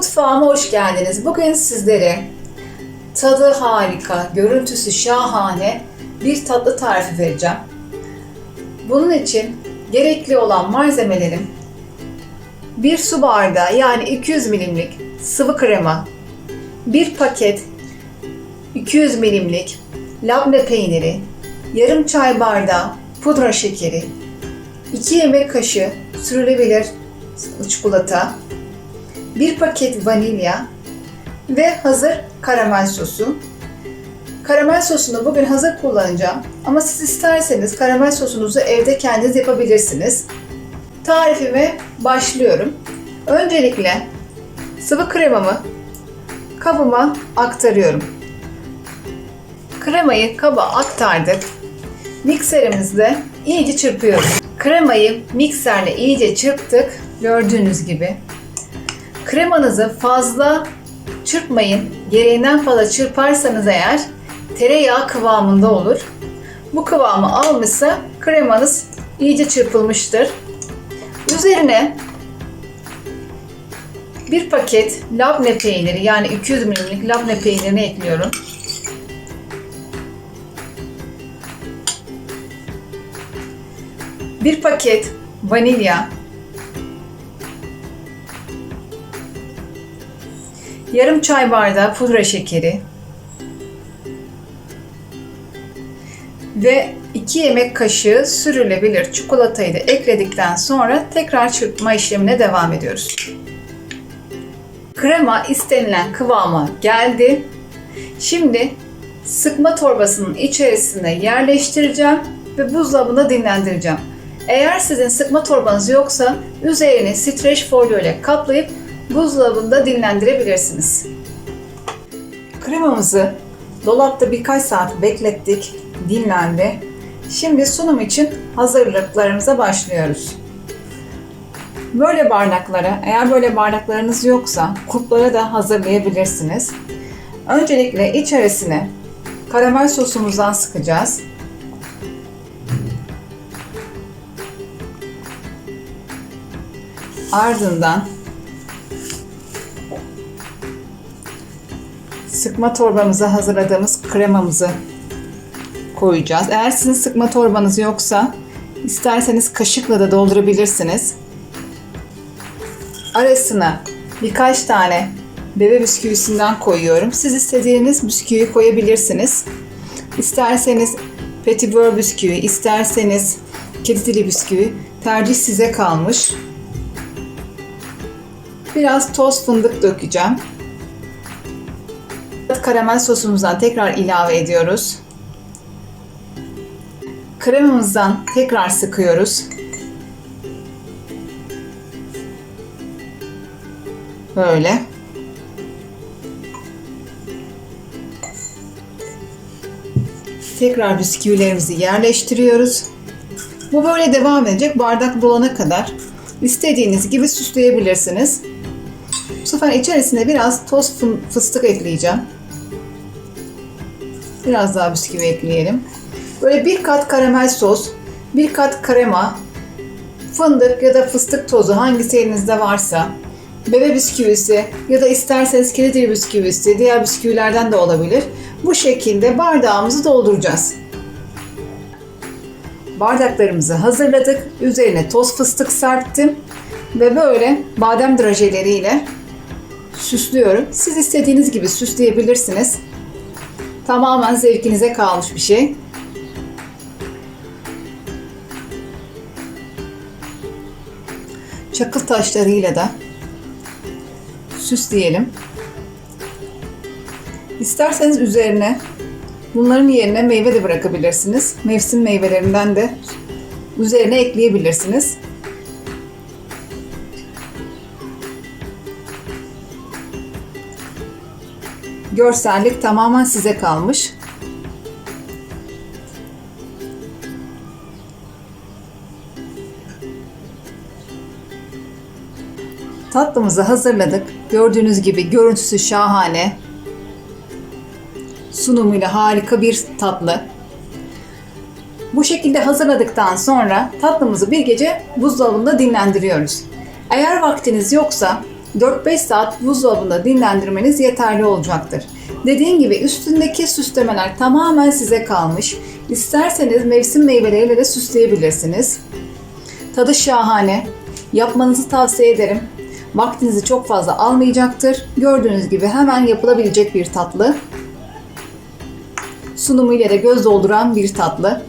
Mutfağıma hoş geldiniz. Bugün sizlere tadı harika, görüntüsü şahane bir tatlı tarifi vereceğim. Bunun için gerekli olan malzemelerim 1 su bardağı yani 200 milimlik sıvı krema, 1 paket 200 milimlik labne peyniri, yarım çay bardağı pudra şekeri, 2 yemek kaşığı sürülebilir çikolata, 1 paket vanilya ve hazır karamel sosu. Karamel sosunu bugün hazır kullanacağım ama siz isterseniz karamel sosunuzu evde kendiniz yapabilirsiniz. Tarifime başlıyorum. Öncelikle sıvı kremamı kabıma aktarıyorum. Kremayı kaba aktardık. Mikserimizde iyice çırpıyoruz. Kremayı mikserle iyice çırptık. Gördüğünüz gibi. Kremanızı fazla çırpmayın. Gereğinden fazla çırparsanız eğer tereyağı kıvamında olur. Bu kıvamı almışsa kremanız iyice çırpılmıştır. Üzerine bir paket labne peyniri yani 200 milimlik labne peynirini ekliyorum. Bir paket vanilya, yarım çay bardağı pudra şekeri ve 2 yemek kaşığı sürülebilir çikolatayı da ekledikten sonra tekrar çırpma işlemine devam ediyoruz. Krema istenilen kıvama geldi. Şimdi sıkma torbasının içerisine yerleştireceğim ve buzdolabında dinlendireceğim. Eğer sizin sıkma torbanız yoksa üzerini streç folyo ile kaplayıp buzdolabında dinlendirebilirsiniz. Kremamızı dolapta birkaç saat beklettik, dinlendi. Şimdi sunum için hazırlıklarımıza başlıyoruz. Böyle bardaklara, eğer böyle bardaklarınız yoksa kuplara da hazırlayabilirsiniz. Öncelikle içerisine karamel sosumuzdan sıkacağız. Ardından sıkma torbamıza hazırladığımız kremamızı koyacağız. Eğer sizin sıkma torbanız yoksa isterseniz kaşıkla da doldurabilirsiniz. Arasına birkaç tane bebe bisküvisinden koyuyorum. Siz istediğiniz bisküvi koyabilirsiniz. İsterseniz petibör bisküvi, isterseniz kedi dili bisküvi tercih size kalmış. Biraz toz fındık dökeceğim. Karamel sosumuzdan tekrar ilave ediyoruz. Kremamızdan tekrar sıkıyoruz. Böyle. Tekrar bisküvilerimizi yerleştiriyoruz. Bu böyle devam edecek bardak dolana kadar. İstediğiniz gibi süsleyebilirsiniz. Bu sefer içerisine biraz toz fıstık ekleyeceğim. Biraz daha bisküvi ekleyelim. Böyle bir kat karamel sos, bir kat krema, fındık ya da fıstık tozu hangisi elinizde varsa, bebe bisküvisi ya da isterseniz kedi dili bisküvisi, diğer bisküvilerden de olabilir. Bu şekilde bardağımızı dolduracağız. Bardaklarımızı hazırladık. Üzerine toz fıstık serptim ve böyle badem drajeleriyle süslüyorum. Siz istediğiniz gibi süsleyebilirsiniz. Tamamen zevkinize kalmış bir şey. Çakıl taşlarıyla da süsleyelim. İsterseniz üzerine bunların yerine meyve de bırakabilirsiniz. Mevsim meyvelerinden de üzerine ekleyebilirsiniz. Görsellik tamamen size kalmış. Tatlımızı hazırladık. Gördüğünüz gibi görüntüsü şahane. Sunumuyla harika bir tatlı. Bu şekilde hazırladıktan sonra tatlımızı bir gece buzdolabında dinlendiriyoruz. Eğer vaktiniz yoksa 4-5 saat buzdolabında dinlendirmeniz yeterli olacaktır. Dediğim gibi üstündeki süslemeler tamamen size kalmış. İsterseniz mevsim meyveleriyle de süsleyebilirsiniz. Tadı şahane. Yapmanızı tavsiye ederim. Vaktinizi çok fazla almayacaktır. Gördüğünüz gibi hemen yapılabilecek bir tatlı. Sunumu ile de göz dolduran bir tatlı.